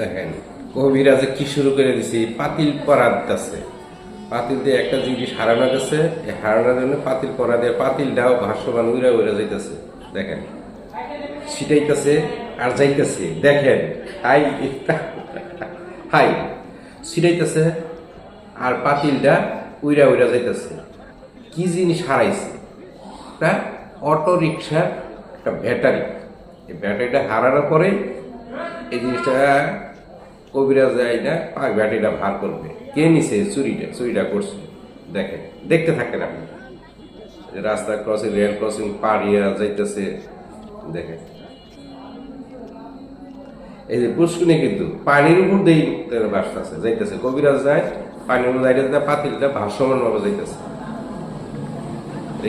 দেখেন কবিরাজে কি শুরু করে দিছি? পাতিল পরা দিতেছে পাতিল দিয়ে একটা জিনিস হারানো গেছে হারানোর জন্য পাতিল পরা দিয়ে পাতিলটাও ভাষ্যমান উইরা উইরা যাইতেছে। দেখেন, ছিটাইতেছে আর যাইতেছে। দেখেন, হাই হাই, ছিটাইতেছে আর পাতিলটা উইরা উইরা যাইতেছে। কি জিনিস হারাইছে? অটো রিক্সার একটা ব্যাটারি। এই ব্যাটারিটা হারানোর পরে এই জিনিসটা কবিরাজ যায় না আর ব্যাটারিটা ভার করবে। কে নিছে? চুরিটা চুরিটা করছে। দেখেন, দেখতে থাকেন আপনি। রাস্তা ক্রসিং রেল ক্রসিং পাড়িয়া যাইতেছে। দেখেন। এই যে পুষ্কুনি কিন্তু পানির উপর দিয়ে বাসতেছে যাইতেছে। কবিরাজ যায়, পানির উপর যাইতেছে পাতিলটা ভাসমান ভাবে যাইতেছে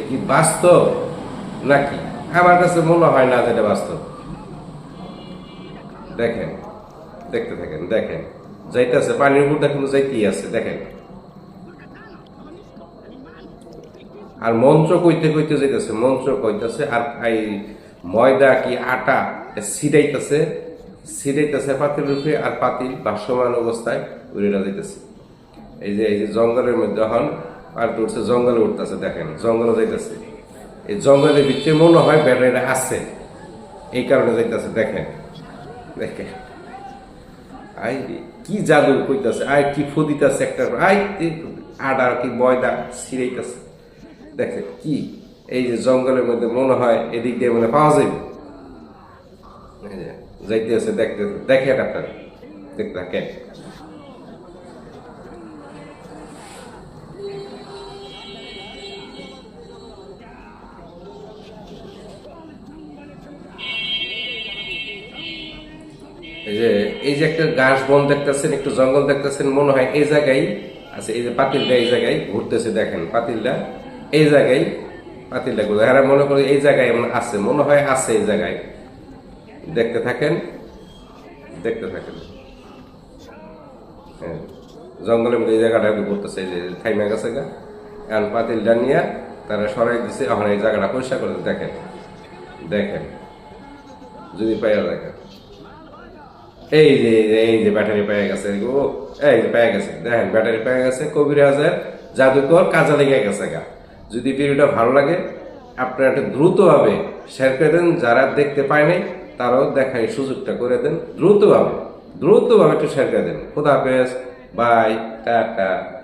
কি বাস্তব নাকি? আমার কাছে মনে হয় না যেটা বাস্তব। দেখেন, দেখতে থাকেন, দেখেন। যাইতেছে, পানির উপর দেখেন যাইতেই আছে, দেখেন। আর মন্ত্র কইতে কইতে যাইতেছে, মন্ত্র কইতেছে, আর এই ময়দা কি আটা সিরাইতেছে সিরাইতেছে পাতিল রূপে, আর পাতিল ভাসমান অবস্থায় উড়ে যাইতেছে। এই যে এই যে জঙ্গলের মধ্যে হন, আর উঠছে জঙ্গলে উঠতেছে, দেখেন, জঙ্গলে যাইতেছে। এই জঙ্গলের ভিতরে মনে হয় ব্যাটারিটা আছে, এই কারণে যাইতেছে, দেখেন। দেখেন আই কি জাদু কইতাছে? আই, কি ফদিতাছে একটা আই আডা কি বয়দা ছিঁড়াইতাছে। দেখে, কি? এই যে জঙ্গলের মধ্যে মনে হয় এদিক দিয়ে মনে পাওয়া যাবে যাইতে আছে দেখতে দেখেন আপনারা। দেখতে থাকেন। যে, এই যে একটা গাছ বন দেখতেছেন, একটু জঙ্গল দেখতেছেন, মনে হয় এই জায়গায় আছে, এই যে পাতিলটা এই জায়গায় ঘুরতেছে, দেখেন পাতিলটা, এই জায়গায় পাতিলটা ঘুরে এরা মনে করে এই জায়গায় এমন আছে, মনে হয় আছে এই জায়গায়। দেখতে থাকেন দেখতে থাকেন। হ্যাঁ জঙ্গলের মধ্যে এই জায়গাটা ঘুরতেছে যে থাইমা গেছে গা। এখন পাতিলটা নিয়ে তারা সরাই দিছে, এখন এই জায়গাটা পরিষ্কার করে দেখেন দেখেন। যদি পাইয়া দেখেন এই যে এই যে, ব্যাটারি পেয়ে গেছে ও এই যে পেয়ে গেছে। দেখেন ব্যাটারি পেয়ে গেছে কবির হাজার জাদুকর কাজে লেগে গেছে গা। যদি ভিডিওটা ভালো লাগে আপনারা একটু দ্রুতভাবে শেয়ার করে দেন যারা দেখতে পায় নাই তারাও দেখার সুযোগটা করে দেন। দ্রুতভাবে দ্রুতভাবে একটু শেয়ার করে দেন। খোদা হাফেজ বাই টাটা।